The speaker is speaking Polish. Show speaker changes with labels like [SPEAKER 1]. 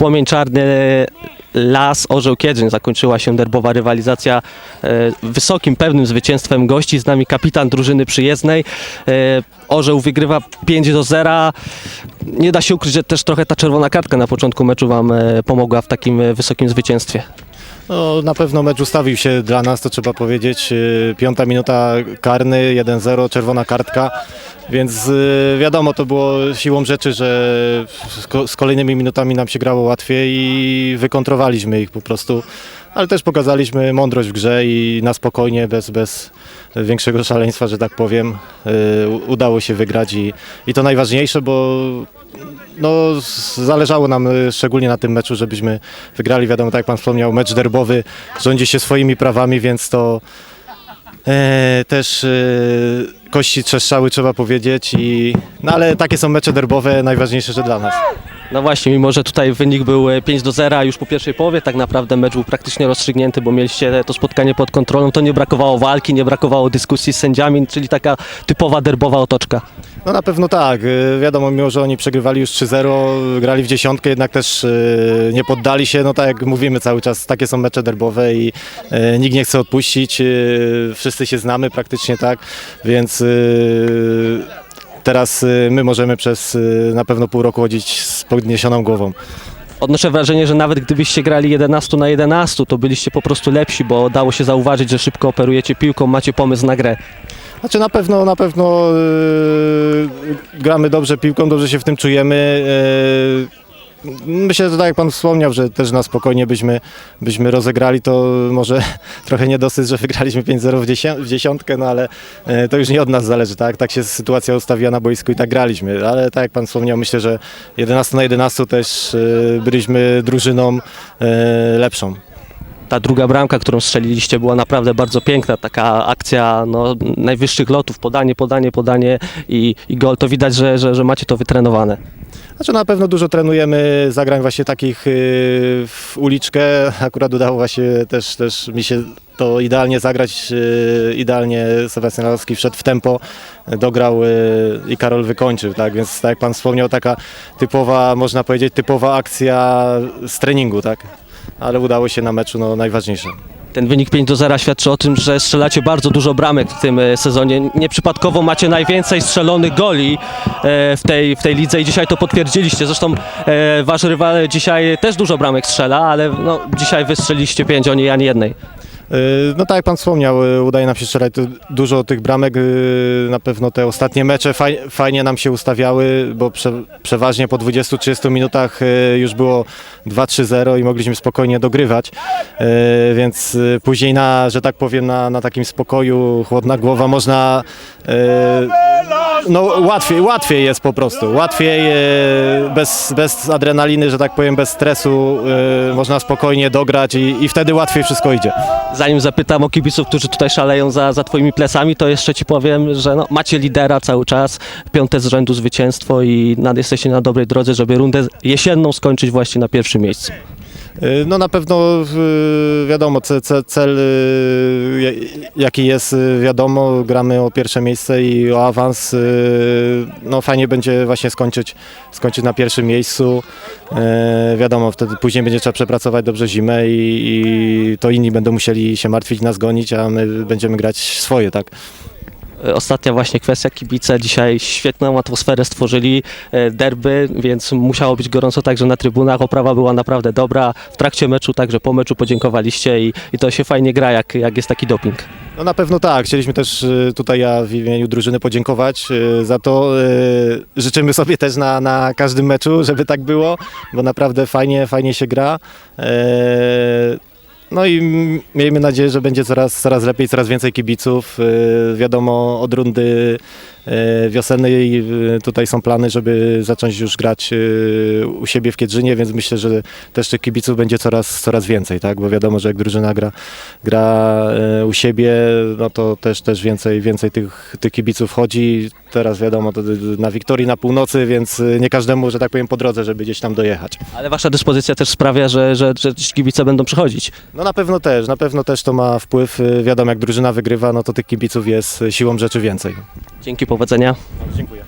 [SPEAKER 1] Płomień Czarny, Las, Orzeł Kiedrzyn zakończyła się derbowa rywalizacja e, wysokim, pewnym zwycięstwem gości. Z nami kapitan drużyny przyjezdnej. E, Orzeł wygrywa 5 do 0. Nie da się ukryć, że też trochę ta czerwona kartka na początku meczu Wam e, pomogła w takim e, wysokim zwycięstwie.
[SPEAKER 2] No, na pewno mecz ustawił się dla nas, to trzeba powiedzieć. Yy, Piąta minuta karny, 1-0, czerwona kartka. Więc yy, wiadomo, to było siłą rzeczy, że z ko- z kolejnymi minutami nam się grało łatwiej i wykontrowaliśmy ich po prostu. Ale też pokazaliśmy mądrość w grze i na spokojnie, bez, bez większego szaleństwa, że tak powiem, u- udało się wygrać i, i to najważniejsze, bo no, zależało nam y, szczególnie na tym meczu, żebyśmy wygrali. Wiadomo, tak jak Pan wspomniał, mecz derbowy rządzi się swoimi prawami, więc to e, też e, kości trzeszczały, trzeba powiedzieć. I, no ale takie są mecze derbowe, najważniejsze, że dla nas.
[SPEAKER 1] No właśnie, mimo że tutaj wynik był e, 5 do 0 a już po pierwszej połowie, tak naprawdę mecz był praktycznie rozstrzygnięty, bo mieliście to spotkanie pod kontrolą, to nie brakowało walki, nie brakowało dyskusji z sędziami, czyli taka typowa derbowa otoczka.
[SPEAKER 2] No na pewno tak. y, Wiadomo, mimo że oni przegrywali już 3-0, grali w dziesiątkę, jednak też y, nie poddali się. No tak jak mówimy cały czas, takie są mecze derbowe i nikt nie chce odpuścić. Wszyscy się znamy praktycznie tak, więc teraz y, my możemy przez y, na pewno pół roku chodzić z podniesioną głową.
[SPEAKER 1] Odnoszę wrażenie, że nawet gdybyście grali 11 na 11, to byliście po prostu lepsi, bo dało się zauważyć, że szybko operujecie piłką, macie pomysł na grę.
[SPEAKER 2] Znaczy na pewno, na pewno yy, gramy dobrze piłką, dobrze się w tym czujemy. Yy, myślę, że tak jak Pan wspomniał, że też na spokojnie byśmy, byśmy rozegrali, to może trochę niedosyt, że wygraliśmy 5-0 w, dziesiątkę, no ale yy, to już nie od nas zależy, tak? Tak się sytuacja ustawiła na boisku i tak graliśmy, ale tak jak Pan wspomniał, myślę, że 11 na 11 też yy, byliśmy drużyną yy, lepszą.
[SPEAKER 1] Ta druga bramka, którą strzeliliście, była naprawdę bardzo piękna. Taka akcja no, najwyższych lotów, podanie, podanie, podanie i, i gol. To widać, że, że, że macie to wytrenowane.
[SPEAKER 2] Znaczy na pewno dużo trenujemy zagrań właśnie takich yy, w uliczkę. Akurat udało właśnie też, też mi się to idealnie zagrać. Yy, idealnie Sebastian Lalowski wszedł w tempo, dograł yy, i Karol wykończył. Tak? Więc tak jak Pan wspomniał, taka typowa, można powiedzieć, typowa akcja z treningu. Tak? Ale udało się na meczu, no najważniejsze.
[SPEAKER 1] Ten wynik 5 do 0 świadczy o tym, że strzelacie bardzo dużo bramek w tym e, sezonie. Nieprzypadkowo macie najwięcej strzelonych goli e, w tej, w tej lidze i dzisiaj to potwierdziliście. Zresztą e, wasz rywal dzisiaj też dużo bramek strzela, ale no, dzisiaj wystrzeliliście 5, oni ani jednej.
[SPEAKER 2] Yy, No tak jak Pan wspomniał, yy, udaje nam się strzelać dużo tych bramek. yy, Na pewno te ostatnie mecze faj, fajnie nam się ustawiały, bo prze, przeważnie po 20-30 minutach już było 2-3-0 i mogliśmy spokojnie dogrywać. Więc później na, że tak powiem, na, na takim spokoju, chłodna głowa można no łatwiej, łatwiej jest po prostu. Łatwiej, e, bez, bez adrenaliny, że tak powiem, bez stresu e, można spokojnie dograć i, i wtedy łatwiej wszystko idzie.
[SPEAKER 1] Zanim zapytam o kibiców, którzy tutaj szaleją za, za twoimi plecami, to jeszcze ci powiem, że no, macie lidera cały czas, piąte z rzędu zwycięstwo i nad, jesteście na dobrej drodze, żeby rundę jesienną skończyć właśnie na pierwszym miejscu.
[SPEAKER 2] E, No na pewno e, wiadomo, ce- ce- cel ja- jaki jest wiadomo, gramy o pierwsze miejsce i o awans. No fajnie będzie właśnie skończyć, skończyć na pierwszym miejscu. Wiadomo, wtedy później będzie trzeba przepracować dobrze zimę i, i to inni będą musieli się martwić, nas gonić, a my będziemy grać swoje, tak?
[SPEAKER 1] E, Ostatnia właśnie kwestia, kibice dzisiaj świetną atmosferę stworzyli, e, derby, więc musiało być gorąco także na trybunach, oprawa była naprawdę dobra, w trakcie meczu, także po meczu podziękowaliście i, i to się fajnie gra, jak, jak jest taki doping.
[SPEAKER 2] No na pewno tak. Chcieliśmy też y, tutaj ja w imieniu drużyny podziękować za to. Życzymy sobie też na, na każdym meczu, żeby tak było, bo naprawdę fajnie, fajnie się gra. No i miejmy nadzieję, że będzie coraz, coraz lepiej, coraz więcej kibiców. Y, Wiadomo, od rundy y, wiosennej y, tutaj są plany, żeby zacząć już grać y, u siebie w Kiedrzynie, więc myślę, że też tych kibiców będzie coraz, coraz więcej, tak? Bo wiadomo, że jak drużyna gra, gra e, u siebie, no to też, też więcej, więcej tych, tych kibiców chodzi. Teraz wiadomo, to na Wiktorii na północy, więc e, nie każdemu, że tak powiem, po drodze, żeby gdzieś tam dojechać.
[SPEAKER 1] Ale wasza dyspozycja też sprawia, że, że, że kibice będą przychodzić.
[SPEAKER 2] No na pewno też, na pewno też to ma wpływ. E, Wiadomo, jak drużyna wygrywa, no to tych kibiców jest e, siłą rzeczy więcej.
[SPEAKER 1] Dzięki, powodzenia.
[SPEAKER 2] Dziękuję.